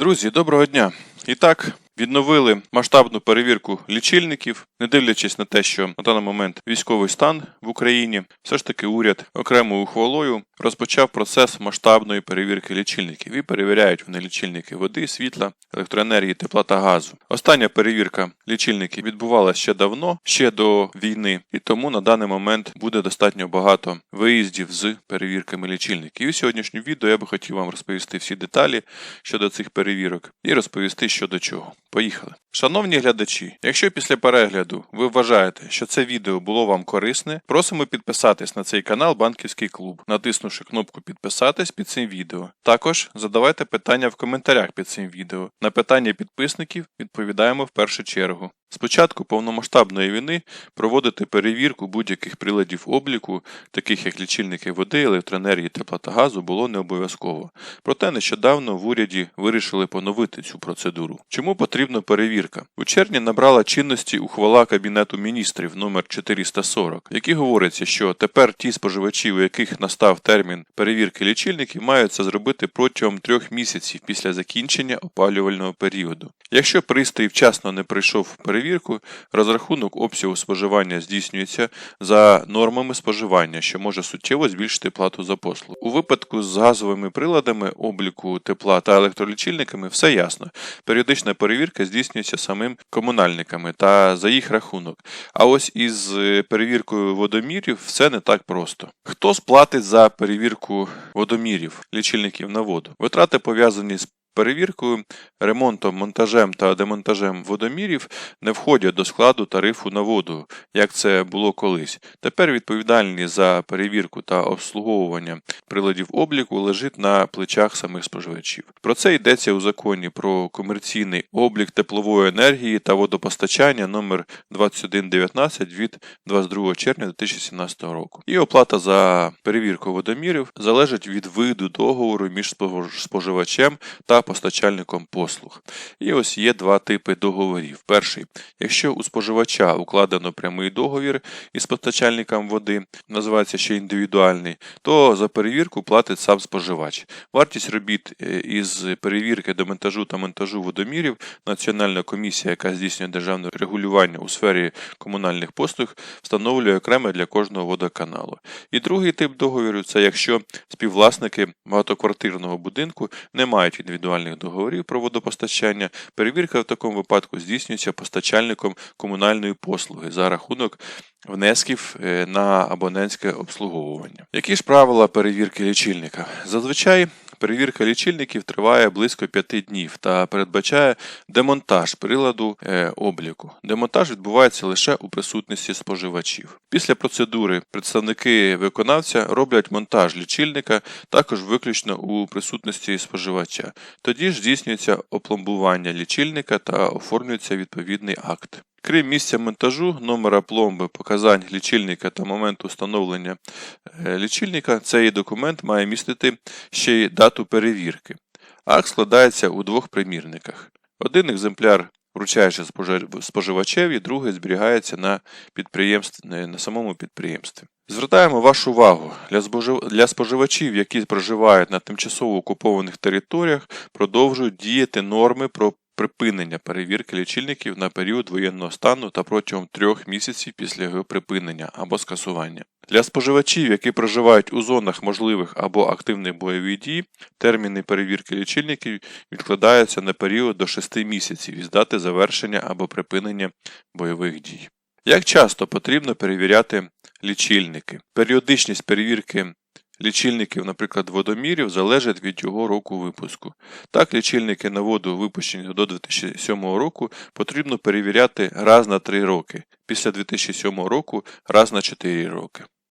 Друзі, доброго дня! І так, відновили масштабну перевірку лічильників, не дивлячись на те, що на даний момент військовий стан в Україні, все ж таки уряд окремою ухвалою розпочав процес масштабної перевірки лічильників і перевіряють вони лічильники води, світла, електроенергії, тепла та газу. Остання перевірка лічильників відбувалася ще давно, ще до війни, і тому на даний момент буде достатньо багато виїздів з перевірками лічильників. І в сьогоднішньому відео я би хотів вам розповісти всі деталі щодо цих перевірок і розповісти щодо чого. Поїхали. Шановні глядачі, якщо після перегляду ви вважаєте, що це відео було вам корисне, просимо підписатись на цей канал Банківський клуб, натиснувши кнопку підписатись під цим відео. Також задавайте питання в коментарях під цим відео. На питання підписників відповідаємо в першу чергу. Спочатку повномасштабної війни проводити перевірку будь-яких приладів обліку, таких як лічильники води, електроенергії, тепла та газу, було не обов'язково. Проте нещодавно в уряді вирішили поновити цю процедуру. Чому потрібна перевірка? У червні набрала чинності ухвала Кабінету міністрів номер 440, в якій говориться, що тепер ті споживачі, у яких настав термін перевірки лічильників, мають це зробити протягом трьох місяців після закінчення опалювального періоду. Якщо пристрій вчасно не пройшов перевірку, розрахунок обсягу споживання здійснюється за нормами споживання, що може суттєво збільшити плату за послугу. У випадку з газовими приладами обліку тепла та електролічильниками все ясно. Періодична перевірка здійснюється самим комунальниками та за їх рахунок. А ось із е, перевіркою водомірів все не так просто. Хто сплатить за перевірку водомірів, лічильників на воду? Витрати пов'язані з перевіркою, ремонтом, монтажем та демонтажем водомірів не входять до складу тарифу на воду, як це було колись. Тепер відповідальність за перевірку та обслуговування приладів обліку лежить на плечах самих споживачів. Про це йдеться у законі про комерційний облік теплової енергії та водопостачання номер 2119 від 22 червня 2017 року. І оплата за перевірку водомірів залежить від виду договору між спож- споживачем та постачальником послуг. І ось є два типи договорів. Перший, якщо у споживача укладено прямий договір із постачальником води, називається ще індивідуальний, то за перевірку платить сам споживач. Вартість робіт е, із перевірки демонтажу та монтажу водомірів Національна комісія, яка здійснює державне регулювання у сфері комунальних послуг, встановлює окремо для кожного водоканалу. І другий тип договору це якщо співвласники багатоквартирного будинку не мають індивідуальних договорів про водопостачання, перевірка в такому випадку здійснюється постачальником комунальної послуги за рахунок внесків е, на абонентське обслуговування. Які ж правила перевірки лічильника? Зазвичай перевірка лічильників триває близько 5 днів та передбачає демонтаж приладу е, обліку. Демонтаж відбувається лише у присутності споживачів. Після процедури представники виконавця роблять монтаж лічильника також виключно у присутності споживача. Тоді ж здійснюється опломбування лічильника та оформлюється відповідний акт. Крім місця монтажу, номера пломби, показань лічильника та моменту встановлення е, лічильника, цей документ має містити ще й дату перевірки. Акт складається у двох примірниках. Один екземпляр вручається споживачеві, другий зберігається на, на самому підприємстві. Звертаємо вашу увагу для споживачів, які проживають на тимчасово окупованих територіях, продовжують діяти норми про припинення перевірки лічильників на період воєнного стану та протягом трьох місяців після його припинення або скасування. Для споживачів, які проживають у зонах можливих або активних бойових дій, терміни перевірки лічильників відкладаються на період до 6 місяців із дати завершення або припинення бойових дій. Як часто потрібно перевіряти лічильники? Періодичність перевірки лічильників, наприклад, водомірів, залежить від його року випуску. Так, лічильники на воду, випущені до 2007 року, потрібно перевіряти раз на 3 роки, після 2007 року раз на 4 роки.